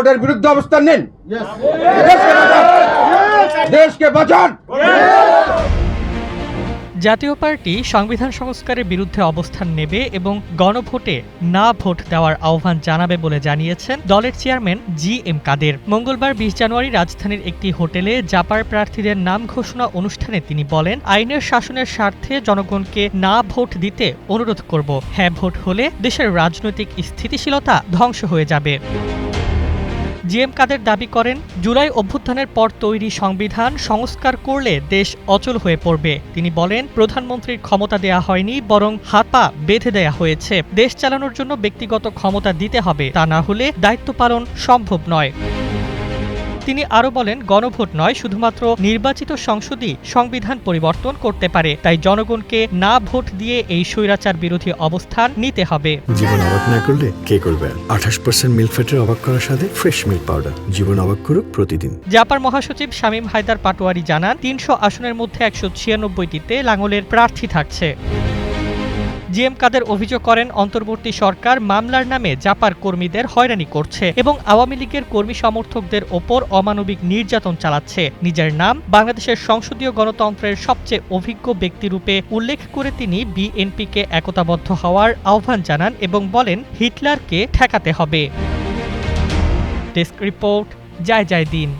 গণভোটের বিরুদ্ধে অবস্থান নিন। দেশকে বাঁচান। জাতীয় পার্টি সংবিধান সংস্কারের বিরুদ্ধে অবস্থান নেবে এবং গণভোটে না ভোট দেওয়ার আহ্বান জানাবে বলে জানিয়েছেন দলের চেয়ারম্যান জি এম কাদের। মঙ্গলবার বিশ জানুয়ারি রাজধানীর একটি হোটেলে জাপার প্রার্থীদের নাম ঘোষণা অনুষ্ঠানে তিনি বলেন, আইনের শাসনের স্বার্থে জনগণকে না ভোট দিতে অনুরোধ করব। হ্যাঁ ভোট হলে দেশের রাজনৈতিক স্থিতিশীলতা ধ্বংস হয়ে যাবে। জিএম কাদের দাবি করেন, জুলাই অভ্যুত্থানের পর তৈরি সংবিধান সংস্কার করলে দেশ অচল হয়ে পড়বে। তিনি বলেন, প্রধানমন্ত্রীর ক্ষমতা দেয়া হয়নি, বরং হাতা বেঁধে দেয়া হয়েছে। দেশ চালানোর জন্য ব্যক্তিগত ক্ষমতা দিতে হবে, তা না হলে দায়িত্ব পালন সম্ভব নয়। তিনি আরও বলেন গণভোট নয় শুধুমাত্র নির্বাচিত সংসদই সংবিধান পরিবর্তন করতে পারে। তাই জনগণকে না ভোট দিয়ে এই স্বৈরাচার বিরোধী অবস্থান নিতে হবে। জীবন অবাক না করলে কে করবে আঠাশ পার্সেন্ট মিল্ক ফ্যাটের অবাক করার সাথে ফ্রেশ মিল্ক পাউডার জীবন অবাক করুক প্রতিদিন। জাপার মহাসচিব শামীম হায়দার পাটোয়ারি জানান তিনশো আসনের মধ্যে একশো ছিয়ানব্বইটিতে লাঙ্গলের প্রার্থী থাকছে। জিএম কাদের অভিযোগ করেন, অন্তর্বর্তী সরকার মামলার নামে জাপার কর্মীদের হয়রানি করছে এবং আওয়ামী লীগের কর্মী সমর্থকদের ওপর অমানবিক নির্যাতন চালাচ্ছে। নিজের নাম বাংলাদেশের সংসদীয় গণতন্ত্রের সবচেয়ে অভিজ্ঞ ব্যক্তিরূপে উল্লেখ করে তিনি বিএনপিকে একতাবদ্ধ হওয়ার আহ্বান জানান এবং বলেন, হিটলারকে ঠেকাতে হবে। ডেস্ক রিপোর্ট, জয় জয় দিন।